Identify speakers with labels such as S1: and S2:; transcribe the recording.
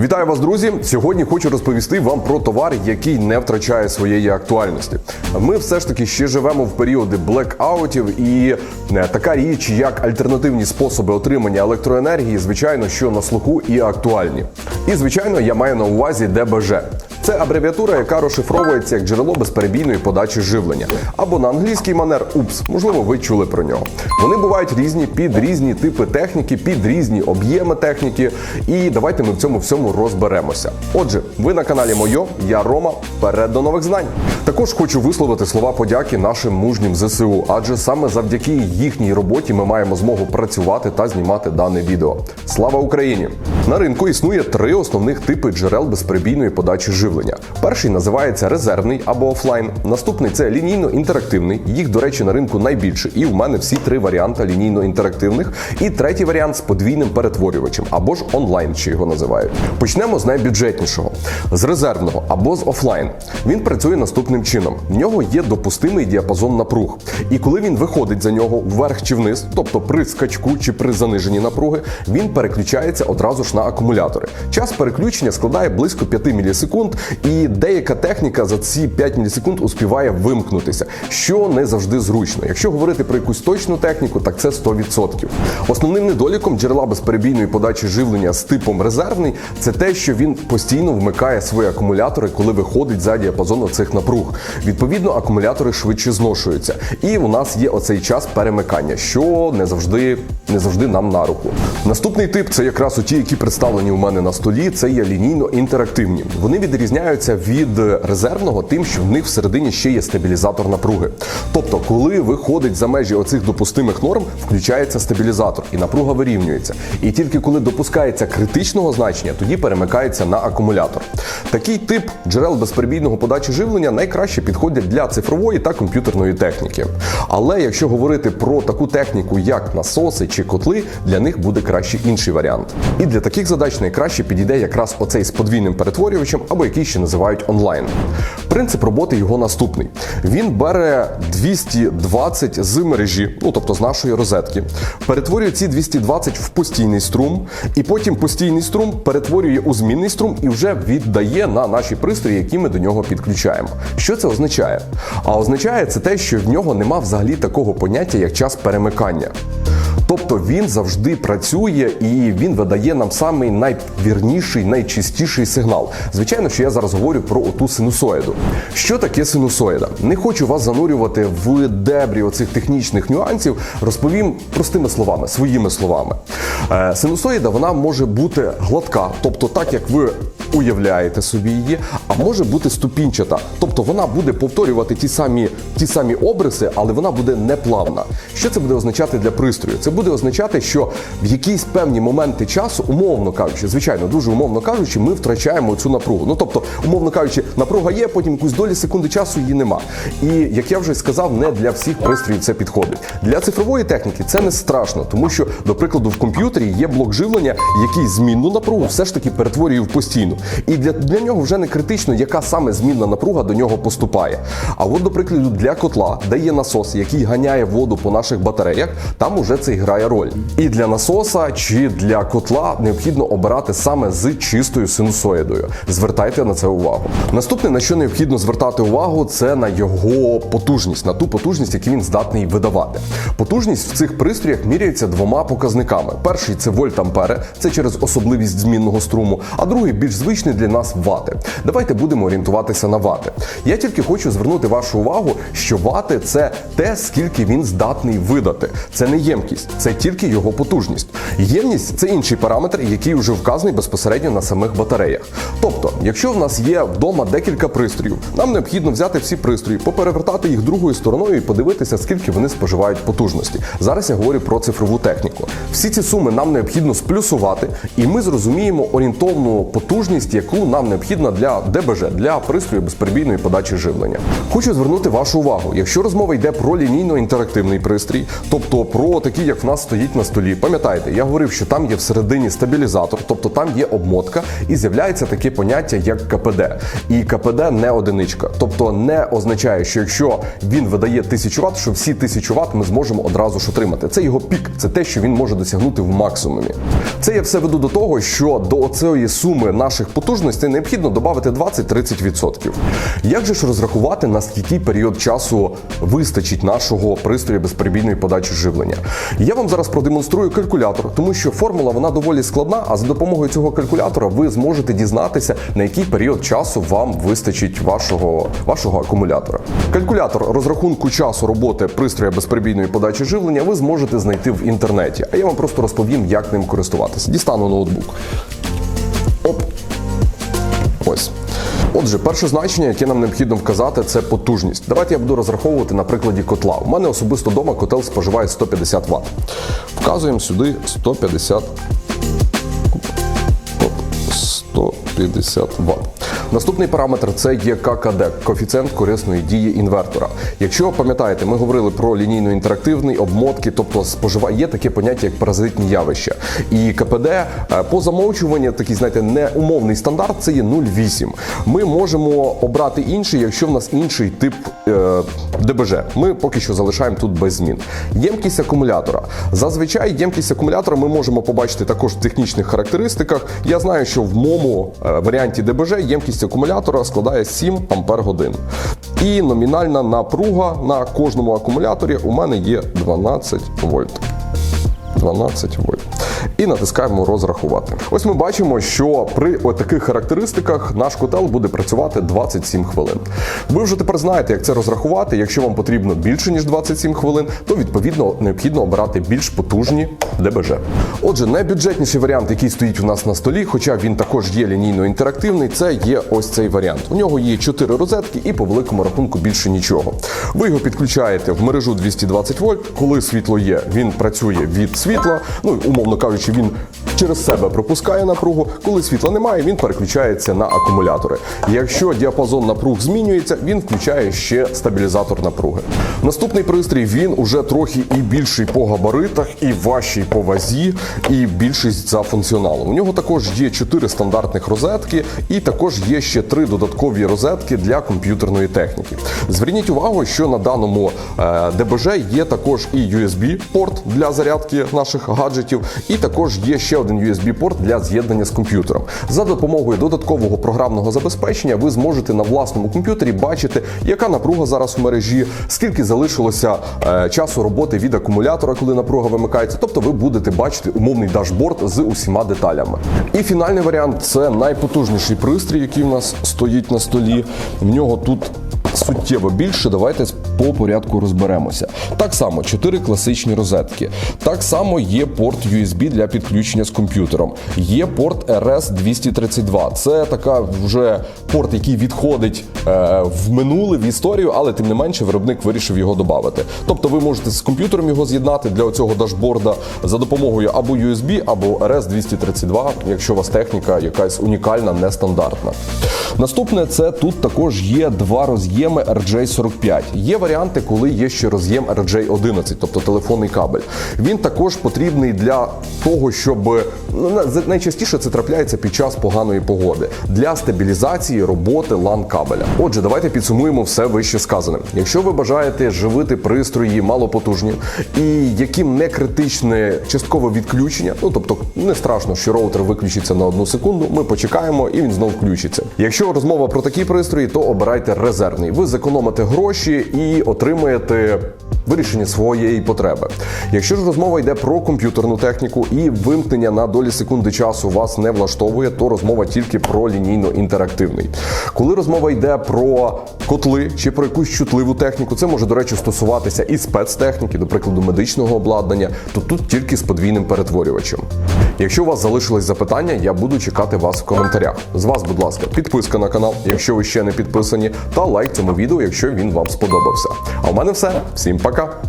S1: Вітаю вас, друзі! Сьогодні хочу розповісти вам про товар, який не втрачає своєї актуальності. Ми все ж таки ще живемо в періоди блекаутів, і е, така річ, як альтернативні способи отримання електроенергії, звичайно, що на слуху і актуальні. І звичайно, я маю на увазі ДБЖ. Це абревіатура, яка розшифровується як джерело безперебійної подачі живлення, або на англійський манер УПС. Можливо, ви чули про нього. Вони бувають різні під різні типи техніки, під різні об'єми техніки. І давайте ми в цьому всьому розберемося. Отже, ви на каналі Мойо, я Рома. Вперед до нових знань. Також хочу висловити слова подяки нашим мужнім ЗСУ, адже саме завдяки їхній роботі ми маємо змогу працювати та знімати дане відео. Слава Україні! На ринку існує три основних типи джерел безперебійної подачі живлення. Перший називається резервний або офлайн. Наступний це лінійно-інтерактивний. Їх, до речі, на ринку найбільше. І в мене всі три варіанти лінійно-інтерактивних. І третій варіант з подвійним перетворювачем або ж онлайн, чи його називають. Почнемо з найбюджетнішого з резервного або з офлайн. Він працює наступним чином: в нього є допустимий діапазон напруг. І коли він виходить за нього вверх чи вниз, тобто при скачку чи при заниженні напруги, він переключається одразу ж на акумулятори. Час переключення складає близько 5 мілісекунд, і деяка техніка за ці 5 мілісекунд успіває вимкнутися, що не завжди зручно. Якщо говорити про якусь точну техніку, так це 100%. Основним недоліком джерела безперебійної подачі живлення з типом резервний це те, що він постійно вмикає свої акумулятори, коли виходить за діапазон цих напруг. Відповідно, акумулятори швидше зношуються, і у нас є оцей час перемикання, що не завжди не завжди нам на руку. Наступний тип це якраз ті, які представлені у мене на столі. Це є лінійно-інтерактивні. Вони відрізняються від резервного, тим, що в них всередині ще є стабілізатор напруги. Тобто, коли виходить за межі оцих допустимих норм, включається стабілізатор і напруга вирівнюється. І тільки коли допускається критичного значення, тоді перемикається на акумулятор. Такий тип джерел безперебійного подачі живлення найкраще підходять для цифрової та комп'ютерної техніки. Але якщо говорити про таку техніку, як насоси чи котли, для них буде краще інший варіант. І для таких задач найкраще підійде якраз оцей з подвійним перетворювачем, або який ще називають онлайн. Принцип роботи його наступний: він бере 220 з мережі, ну тобто з нашої розетки, перетворює ці 220 в постійний струм, і потім постійний струм перетворює у змінний струм і вже віддає на наші пристрої, які ми до нього підключаємо. Що це означає? А означає це те, що в нього нема взагалі такого поняття, як час перемикання. Тобто він завжди працює і він видає нам самий найвірніший, найчистіший сигнал. Звичайно, що я зараз говорю про оту синусоїду. Що таке синусоїда? Не хочу вас занурювати в дебрі оцих технічних нюансів. Розповім простими словами, своїми словами. Е, Синусоїда вона може бути гладка, тобто так як ви уявляєте собі її, може бути ступінчата, тобто вона буде повторювати ті самі ті самі обриси, але вона буде неплавна. Що це буде означати для пристрою? Це буде означати, що в якісь певні моменти часу, умовно кажучи, звичайно, дуже умовно кажучи, ми втрачаємо цю напругу. Ну тобто, умовно кажучи, напруга є, потім якусь долі секунди часу її нема. І як я вже сказав, не для всіх пристроїв це підходить. Для цифрової техніки це не страшно, тому що, до прикладу, в комп'ютері є блок живлення, який змінну напругу все ж таки перетворює в постійну. І для, для нього вже не критично, яка саме змінна напруга до нього поступає. А от, до прикладу, для котла, де є насос, який ганяє воду по наших батареях, там уже це грає роль. І для насоса чи для котла необхідно обирати саме з чистою синусоїдою. Звертайте на це увагу. Наступне, на що необхідно звертати увагу, це на його потужність, на ту потужність, яку він здатний видавати. Потужність в цих пристроях міряється двома показниками: перший це вольт-ампери, це через особливість змінного струму, а другий більш звичний для нас вати. Давайте будемо орієнтуватися на вати. Я тільки хочу звернути вашу увагу, що вати це те, скільки він здатний видати. Це не ємкість, це тільки його потужність. Ємність це інший параметр, який вже вказаний безпосередньо на самих батареях. Тобто, якщо в нас є вдома декілька пристроїв, нам необхідно взяти всі пристрої, поперевертати їх другою стороною і подивитися, скільки вони споживають потужності. Зараз я говорю про цифрову техніку. Всі ці суми нам необхідно сплюсувати, і ми зрозуміємо орієнтовну потужність, яку нам необхідно для ДБЖ для пристрою безперебійної подачі живлення. Хочу звернути вашу увагу, якщо розмова йде про лінійно-інтерактивний пристрій, тобто про такий, як в нас стоїть на столі. Пам'ятаєте, я говорив, що там є всередині стабілізатор, тобто там є обмотка, і з'являється таке поняття як КПД. І КПД не одиничка, тобто не означає, що якщо він видає 1000 Вт, що всі 1000 Вт ми зможемо одразу ж отримати. Це його пік, це те, що він може досягнути в максимумі. Це я все веду до того, що до цієї суми наших потужностей необхідно додати 20-30%. Як же ж розрахувати, на скільки період часу вистачить нашого пристрою безперебійної подачі живлення? Я вам зараз продемонструю калькулятор, тому що формула вона доволі складна, а за допомогою цього калькулятора ви зможете дізнатися, на який період часу вам вистачить вашого, вашого акумулятора. Калькулятор розрахунку часу роботи пристроя безперебійної подачі живлення ви зможете знайти в інтернеті. А я вам просто розповім, як ним користуватися. Дістану ноутбук. Оп. Ось. Отже, перше значення, яке нам необхідно вказати, це потужність. Давайте я буду розраховувати на прикладі котла. У мене особисто вдома котел споживає 150 Вт. Вказуємо сюди 150 Оп, 150 Вт. Наступний параметр це є ККД, коефіцієнт корисної дії інвертора. Якщо пам'ятаєте, ми говорили про лінійно-інтерактивний обмотки, тобто спожива є таке поняття як паразитні явища. І КПД е, по замовчуванню, такий знаєте, не умовний стандарт, це є 0,8. Ми можемо обрати інший, якщо в нас інший тип е, ДБЖ. Ми поки що залишаємо тут без змін. Ємкість акумулятора. Зазвичай ємкість акумулятора ми можемо побачити також в технічних характеристиках. Я знаю, що в моєму е, варіанті ДБЖ ємкість акумулятора складає 7 ампер годин. І номінальна напруга на кожному акумуляторі у мене є 12 вольт. 12 вольт. І натискаємо розрахувати. Ось ми бачимо, що при таких характеристиках наш котел буде працювати 27 хвилин. Ви вже тепер знаєте, як це розрахувати. Якщо вам потрібно більше ніж 27 хвилин, то відповідно необхідно обирати більш потужні ДБЖ. Отже, найбюджетніший варіант, який стоїть у нас на столі, хоча він також є лінійно інтерактивний, це є ось цей варіант. У нього є 4 розетки і по великому рахунку більше нічого. Ви його підключаєте в мережу 220 вольт. Коли світло є, він працює від світла. Ну умовно кажучи, він через себе пропускає напругу. Коли світла немає, він переключається на акумулятори. Якщо діапазон напруг змінюється, він включає ще стабілізатор напруги. Наступний пристрій він уже трохи і більший по габаритах, і важчий по вазі, і більшість за функціоналом. У нього також є 4 стандартних розетки, і також є ще 3 додаткові розетки для комп'ютерної техніки. Зверніть увагу, що на даному е, ДБЖ є також і USB-порт для зарядки наших гаджетів, і також є ще один USB-порт для з'єднання з комп'ютером. За допомогою додаткового програмного забезпечення ви зможете на власному комп'ютері бачити, яка напруга зараз у мережі, скільки залишилося е, часу роботи від акумулятора, коли напруга вимикається. Тобто ви будете бачити умовний дашборд з усіма деталями. І фінальний варіант це найпотужніший пристрій, який у нас стоїть на столі. В нього тут суттєво більше. Давайте по порядку розберемося. Так само 4 класичні розетки. Так само є порт USB для підключення з комп'ютером. Є порт RS-232. Це така вже порт, який відходить е, в минуле, в історію, але тим не менше виробник вирішив його додати. Тобто ви можете з комп'ютером його з'єднати для цього дашборда за допомогою або USB, або RS-232, якщо у вас техніка якась унікальна, нестандартна. Наступне це тут також є два роз'єми RJ45. Є варіанти, коли є ще роз'єм RJ11, тобто телефонний кабель. Він також потрібний для того, щоб ну, найчастіше це трапляється під час поганої погоди для стабілізації роботи LAN кабеля. Отже, давайте підсумуємо все вище сказане. Якщо ви бажаєте живити пристрої малопотужні і яким не критичне часткове відключення, ну тобто не страшно, що роутер виключиться на одну секунду. Ми почекаємо і він знов включиться. Якщо розмова про такі пристрої, то обирайте резервний. Ви зекономите гроші отримаєте вирішення своєї потреби. Якщо ж розмова йде про комп'ютерну техніку і вимкнення на долі секунди часу вас не влаштовує, то розмова тільки про лінійно-інтерактивний. Коли розмова йде про котли чи про якусь чутливу техніку, це може, до речі, стосуватися і спецтехніки, до прикладу, медичного обладнання, то тут тільки з подвійним перетворювачем. Якщо у вас залишились запитання, я буду чекати вас в коментарях. З вас, будь ласка, підписка на канал, якщо ви ще не підписані, та лайк цьому відео, якщо він вам сподобався. А у мене все. Всім пока!